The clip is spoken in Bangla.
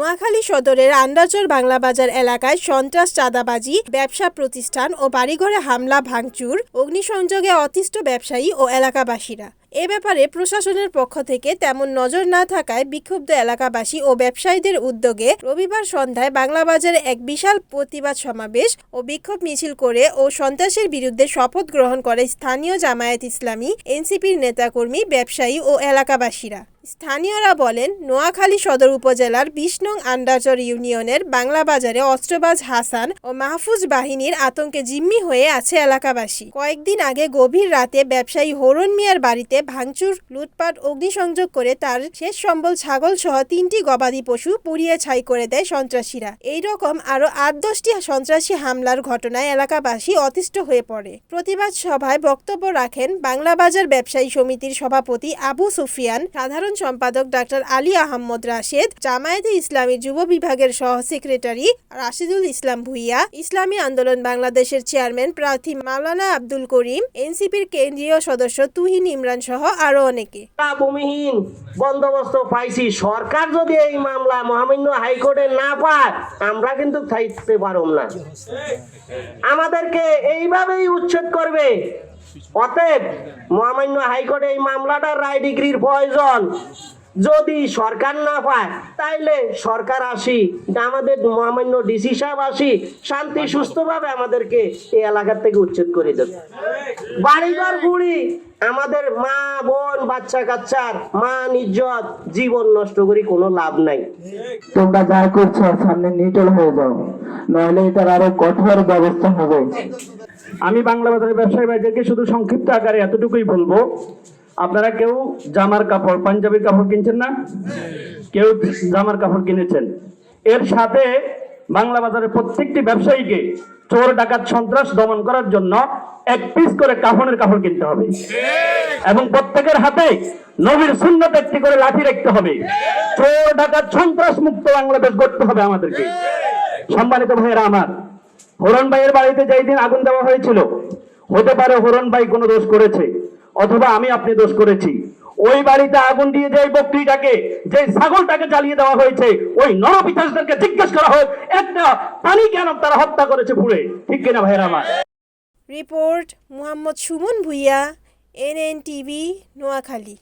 নোয়াখালী সদরের আন্দাজর বাংলা বাজার এলাকায় সন্ত্রাস, চাঁদাবাজি, ব্যবসা প্রতিষ্ঠান ও বাড়িঘরে হামলা, ভাঙচুর, অগ্নিসংযোগে অতিষ্ঠ ব্যবসায়ী ও এলাকাবাসীরা। এ ব্যাপারে প্রশাসনের পক্ষ থেকে তেমন নজর না থাকায় বিক্ষুব্ধ এলাকাবাসী ও ব্যবসায়ীদের উদ্যোগে রবিবার সন্ধ্যায় বাংলা বাজারে এক বিশাল প্রতিবাদ সমাবেশ ও বিক্ষোভ মিছিল করে ও সন্ত্রাসের বিরুদ্ধে শপথ গ্রহণ করে স্থানীয় জামায়াত ইসলামী, এনসিপির নেতাকর্মী, ব্যবসায়ী ও এলাকাবাসীরা। স্থানীয়রা বলেন, নোয়াখালী সদর উপজেলার বিশ নং আন্ডারচর ইউনিয়নের বাংলা বাজারে অস্ত্রবাজ হাসান ও মাহফুজ বাহিনীর আতঙ্কে জিম্মি হয়ে আছে এলাকাবাসী। কয়েকদিন আগে গভীর রাতে ব্যবসায়ী হরণ মিয়ার বাড়িতে ভাঙচুর, লুটপাট, অগ্নিসংযোগ করে তার শেষ সম্বল ছাগল সহ তিনটি গবাদি পশু পুড়িয়ে ছাই করে দেয় সন্ত্রাসীরা। এই রকম আরও আট দশটি সন্ত্রাসী হামলার ঘটনায় এলাকাবাসী অতিষ্ঠ হয়ে পড়ে। প্রতিবাদ সভায় বক্তব্য রাখেন বাংলা বাজার ব্যবসায়ী সমিতির সভাপতি আবু সুফিয়ান। সাধারণ সম্পাদক ডাক্তার আলী আহমদ রাশেদ, জামায়াতে ইসলামী যুব বিভাগের সহ সেক্রেটারি রাশিদুল ইসলাম ভুইয়া, ইসলামী আন্দোলন বাংলাদেশের চেয়ারম্যান প্রার্থী মাওলানা আব্দুল করিম, এনসিপির কেন্দ্রীয় সদস্য তুহিন ইমরান সহ আরও অনেকে। ভূমিহীন বন্দোবস্ত পাইছি। সরকার যদি এই মামলা মহামান্য হাইকোর্টে না পায়, আমরা কিন্তু থাকতে পারব না। আমাদেরকে এইভাবেই উচ্ছেদ করবে। অতএব মহামান্য হাইকোর্টে এই মামলাটার রায় ডিগ্রির প্রয়োজন। যদি সরকার না পায়, তাইলে সরকার আসি, আমাদের মহামান্য ডিসি সাহেব আসি, শান্তি, সুস্থভাবে আমাদেরকে এই এলাকার থেকে উচ্ছেদ করে দেবে। বাড়িঘর বুড়ি আমাদের মা, বোন, বাচ্চা কাচ্চার মা ইজ্জত, জীবন নষ্ট করি কোনো লাভ নাই। তোমরা যা করছ সামনে নিটল হয়ে যাও। নইলে এটার আরও কঠোর ব্যবস্থা হবে। আমি বাংলা বাজারের ব্যবসায়ী ভাইদেরকে শুধু সংক্ষিপ্ত আকারে এতটুকুই বলব, আপনারা কেউ জামার কাপড় পাঞ্জাবির কাপড় কিনছেন না? কেউ জামার কাপড় কিনেছেন। এর সাথে বাংলা বাজারের প্রত্যেকটি ব্যবসায়ীকে চোর, ডাকাত, সন্ত্রাস দমন করার জন্য এক পিস করে কাফনের কাপড় কিনতে হবে। এবং প্রত্যেকের হাতে নবীর সুন্নত একটি করে লাঠি রাখতে হবে। চোর, ডাকাত, সন্ত্রাস মুক্ত বাংলাদেশ গড়তে হবে আমাদেরকে। সম্মানিত ভাইয়েরা আমার হরণ ভাইয়ের বাড়িতে যেই দিন আগুন দেওয়া হয়েছিল, হতে পারে হরণ ভাই কোনো দোষ করেছে, অথবা আমি আপনি দোষ করেছি। ওই বাড়িতে আগুন দিয়ে যে বকরিটাকে যে ছাগলটাকে জ্বালিয়ে দেওয়া হয়েছে, ওই নরপিতাসদেরকে জিজ্ঞেস করা হোক, একটা পানি কেন তারা হত্যা করেছে পুড়ে? ঠিক কিনা ভাইয়েরা আমার? Report Muhammad Sumon Bhuiyan, NN TV, Noakhali.